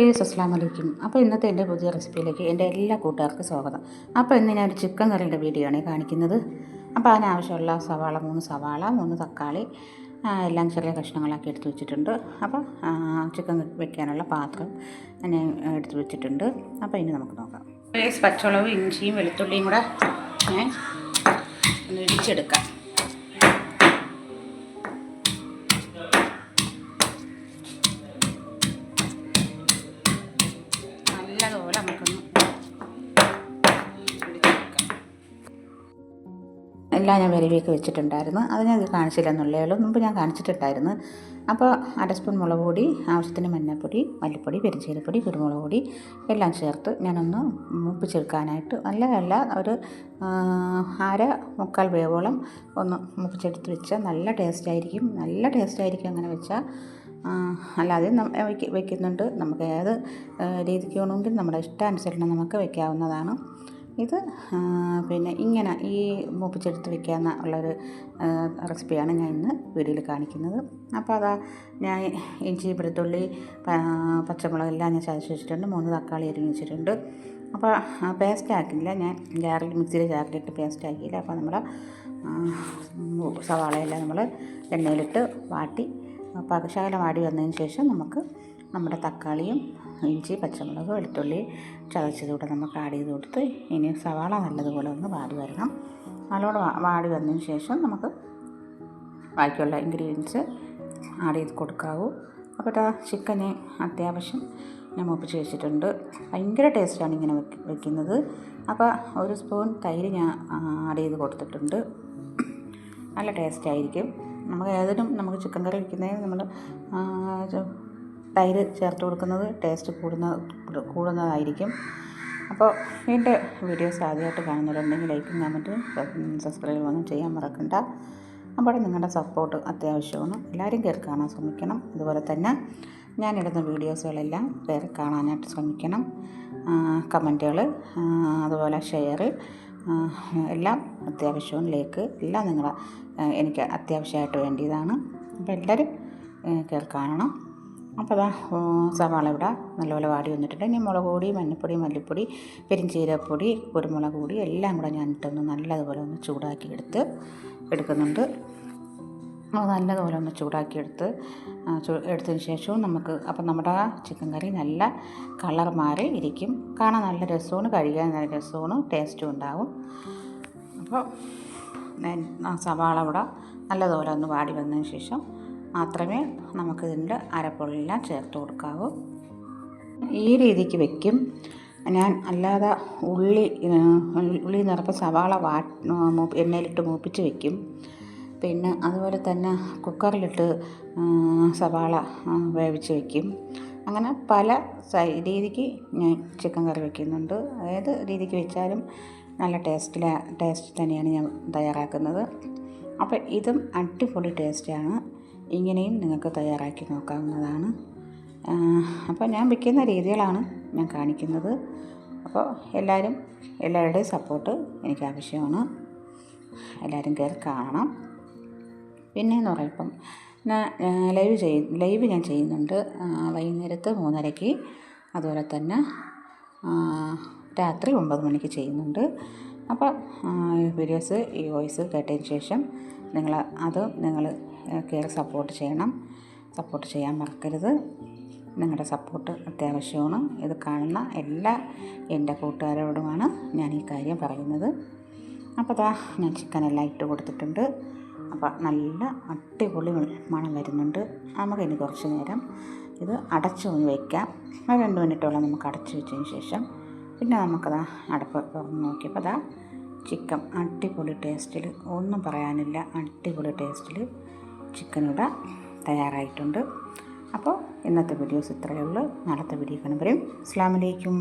Ace അസ്സാം വലൈക്കും അപ്പോൾ ഇന്നത്തെ എന്റെ പുതിയ റെസിപ്പിയിലേക്ക് എന്റെ എല്ലാ കൂട്ടുകാർക്കും സ്വാഗതം. അപ്പോൾ ഇന്ന് ഞാനൊരു ചിക്കൻ കറിയുടെ വീഡിയോ ആണ് കാണിക്കുന്നത്. അപ്പോൾ അതിനാവശ്യമുള്ള സവാള മൂന്ന് സവാള മൂന്ന് തക്കാളി എല്ലാം ചെറിയ കഷ്ണങ്ങളാക്കി എടുത്ത് വെച്ചിട്ടുണ്ട്. അപ്പോൾ ചിക്കൻ വെക്കാനുള്ള പാത്രം ഞാൻ എടുത്ത് വെച്ചിട്ടുണ്ട്. അപ്പോൾ ഇനി നമുക്ക് നോക്കാം. പച്ചമുളക് ഇഞ്ചിയും വെളുത്തുള്ളിയും കൂടെ ഞാൻ ഒന്ന് ഇടിച്ചെടുക്കാം. എല്ലാം ഞാൻ വരവിയൊക്കെ വെച്ചിട്ടുണ്ടായിരുന്നു. അത് ഞാൻ കാണിച്ചില്ലെന്നുള്ളേ ഉള്ളൂ. മുമ്പ് ഞാൻ കാണിച്ചിട്ടുണ്ടായിരുന്നു. അപ്പോൾ അര സ്പൂൺ മുളക് പൊടി ആവശ്യത്തിന് മഞ്ഞൾപ്പൊടി മല്ലിപ്പൊടി പെരിഞ്ചീരപ്പൊടി കുരുമുളക് പൊടി എല്ലാം ചേർത്ത് ഞാനൊന്ന് മൂപ്പിച്ചെടുക്കാനായിട്ട് നല്ല നല്ല ഒരു അര മുക്കാൽ വേവോളം ഒന്ന് മുപ്പിച്ചെടുത്ത് വെച്ചാൽ നല്ല ടേസ്റ്റ് ആയിരിക്കും. നല്ല ടേസ്റ്റ് ആയിരിക്കും അങ്ങനെ വെച്ചാൽ അല്ലാതെ വെക്കുന്നുണ്ട്. നമുക്ക് ഏത് രീതിക്ക് വേണമെങ്കിൽ നമ്മുടെ ഇഷ്ടാനുസരണം നമുക്ക് വെക്കാവുന്നതാണ്. ഇത് പിന്നെ ഇങ്ങനെ ഈ മൂപ്പിച്ചെടുത്ത് വെക്കാവുന്ന ഉള്ളൊരു റെസിപ്പിയാണ് ഞാൻ ഇന്ന് വീഡിയോയിൽ കാണിക്കുന്നത്. അപ്പോൾ അതാ ഞാൻ ഇഞ്ചി വെളുത്തുള്ളി പച്ചമുളക് എല്ലാം ഞാൻ ചതച്ച് വെച്ചിട്ടുണ്ട്. മൂന്ന് തക്കാളി അരിഞ്ഞ് വെച്ചിട്ടുണ്ട്. അപ്പോൾ പേസ്റ്റ് ആക്കില്ല ഞാൻ. ജാറിൽ മിക്സിയിൽ ജാറിലിട്ട് പേസ്റ്റ് ആക്കിയില്ല. അപ്പോൾ നമ്മൾ സവാളയെല്ലാം നമ്മൾ എണ്ണയിലിട്ട് വാട്ടി. പകശാല വാടി വന്നതിന് ശേഷം നമുക്ക് നമ്മുടെ തക്കാളിയും ഇഞ്ചി പച്ചമുളക് വെളുത്തുള്ളി ചതച്ചതുകൂടെ നമുക്ക് ആഡ് ചെയ്ത് കൊടുത്ത് ഇനി സവാള നല്ലതുപോലെ ഒന്ന് വാടി വരണം. നല്ലോണം വാടി വന്നതിന് ശേഷം നമുക്ക് ബാക്കിയുള്ള ഇൻഗ്രീഡിയൻസ് ആഡ് ചെയ്ത് കൊടുക്കാവൂ. അപ്പോൾ ഇതാ ചിക്കന് അത്യാവശ്യം ഞാൻ മുപ്പിച്ച് വെച്ചിട്ടുണ്ട്. ഭയങ്കര ടേസ്റ്റാണ് ഇങ്ങനെ വെക്ക് വെക്കുന്നത്. അപ്പോൾ ഒരു സ്പൂൺ തൈര് ഞാൻ ആഡ് ചെയ്ത് കൊടുത്തിട്ടുണ്ട്. നല്ല ടേസ്റ്റ് ആയിരിക്കും. നമുക്ക് ഏതിനും നമുക്ക് ചിക്കൻ കറി വയ്ക്കുന്നതിന് നമ്മൾ തൈര് ചേർത്ത് കൊടുക്കുന്നത് ടേസ്റ്റ് കൂടുന്ന കൂടുന്നതായിരിക്കും. അപ്പോൾ എന്റെ വീഡിയോസ് ആദ്യമായിട്ട് കാണുന്നവരുണ്ടെങ്കിൽ ലൈക്കും കമന്റും സബ്സ്ക്രൈബ് ഒന്നും ചെയ്യാൻ മറക്കണ്ട. അപ്പോൾ നിങ്ങളുടെ സപ്പോർട്ട് അത്യാവശ്യമാണ്. എല്ലാവരും കയറി കാണാൻ ശ്രമിക്കണം. അതുപോലെ തന്നെ ഞാനിടുന്ന വീഡിയോസുകളെല്ലാം കയറി കാണാനായിട്ട് ശ്രമിക്കണം. കമന്റുകൾ അതുപോലെ ഷെയർ എല്ലാം അത്യാവശ്യവും ലേക്ക് എല്ലാം നിങ്ങളെ എനിക്ക് അത്യാവശ്യമായിട്ട് വേണ്ടിയതാണ്. അപ്പോൾ എല്ലാവരും കയറി കാണണം. അപ്പോൾ അതാ സവാള ഇവിടെ നല്ലപോലെ വാടി വന്നിട്ടുണ്ട്. ഇനി മുളക് പൊടി മഞ്ഞൾപ്പൊടി മല്ലിപ്പൊടി പെരിഞ്ചീരപ്പൊടി കുരുമുളക് പൊടി എല്ലാം കൂടെ ഞാൻ ഇട്ടൊന്ന് നല്ലതുപോലെ ഒന്ന് ചൂടാക്കി എടുത്ത് എടുക്കുന്നുണ്ട്. അത് നല്ലതുപോലെ ഒന്ന് ചൂടാക്കിയെടുത്ത് എടുത്തതിന് ശേഷവും നമുക്ക് അപ്പം നമ്മുടെ ചിക്കൻ കറി നല്ല കളർ മാറി ഇരിക്കും. കാണാൻ നല്ല രസമാണ് കഴിക്കാൻ നല്ല രസമാണ് ടേസ്റ്റും ഉണ്ടാവും. അപ്പോൾ സവാള ഇവിടെ നല്ലതുപോലെ ഒന്ന് വാടി വന്നതിന് ശേഷം മാത്രമേ നമുക്കിതിന്റെ അരപ്പൊള്ളിയെല്ലാം ചേർത്ത് കൊടുക്കാവൂ. ഈ രീതിക്ക് വെക്കും. ഞാൻ അല്ലാതെ ഉള്ളി ഉള്ളി നിറപ്പം സവാള വാ എണ്ണയിലിട്ട് മൂപ്പിച്ച് വെക്കും. പിന്നെ അതുപോലെ തന്നെ കുക്കറിലിട്ട് സവാള വേവിച്ച് വെക്കും. അങ്ങനെ പല രീതിക്ക് ഞാൻ ചിക്കൻ കറി വെക്കുന്നുണ്ട്. ഏത് രീതിക്ക് വെച്ചാലും നല്ല ടേസ്റ്റില ടേസ്റ്റ് തന്നെയാണ് ഞാൻ തയ്യാറാക്കുന്നത്. അപ്പോൾ ഇതും അടിപൊളി ടേസ്റ്റാണ്. ഇങ്ങനെയും നിങ്ങൾക്ക് തയ്യാറാക്കി നോക്കാവുന്നതാണ്. അപ്പോൾ ഞാൻ വെക്കുന്ന രീതികളാണ് ഞാൻ കാണിക്കുന്നത്. അപ്പോൾ എല്ലാവരും എല്ലാവരുടെയും സപ്പോർട്ട് എനിക്ക് ആവശ്യമാണ്. എല്ലാവരും കയറി കാണണം. പിന്നെയെന്ന് പറയുമ്പം ഞാൻ ലൈവ് ചെയ് ലൈവ് ഞാൻ ചെയ്യുന്നുണ്ട്. വൈകുന്നേരത്ത് മൂന്നരയ്ക്ക്. അതുപോലെ തന്നെ രാത്രി ഒമ്പത് മണിക്ക് ചെയ്യുന്നുണ്ട്. അപ്പോൾ വീഡിയോസ് ഈ വോയിസ് കേട്ടതിന് ശേഷം നിങ്ങൾ അത് നിങ്ങൾ കയറി സപ്പോർട്ട് ചെയ്യണം. സപ്പോർട്ട് ചെയ്യാൻ മറക്കരുത്. നിങ്ങളുടെ സപ്പോർട്ട് അത്യാവശ്യമാണ്. ഇത് കാണുന്ന എല്ലാ എന്റെ കൂട്ടുകാരോടുമാണ് ഞാൻ ഈ കാര്യം പറയുന്നത്. അപ്പോൾ അതാ ഞാൻ ചിക്കനെല്ലാം ഇട്ട് കൊടുത്തിട്ടുണ്ട്. അപ്പോൾ നല്ല അടിപൊളി മണം വരുന്നുണ്ട്. നമുക്കിനി കുറച്ച് നേരം ഇത് അടച്ചു വയ്ക്കാം ഒരു രണ്ട് മിനിറ്റോളം നമുക്ക് അടച്ചു വെച്ചതിന് ശേഷം പിന്നെ നമുക്കതാ അടപ്പ് തുറന്ന് നോക്കിയപ്പോൾ അതാ ചിക്കൻ അടിപൊളി ടേസ്റ്റിൽ ഒന്നും പറയാനില്ല അടിപൊളി ടേസ്റ്റിൽ ചിക്കൻ ഇവിടെ തയ്യാറായിട്ടുണ്ട്. അപ്പോൾ ഇന്നത്തെ വീഡിയോസ് ഇത്രയേ ഉള്ളൂ. നാളത്തെ വീഡിയോ കാണുമ്പോഴും അസ്സാം വലൈക്കും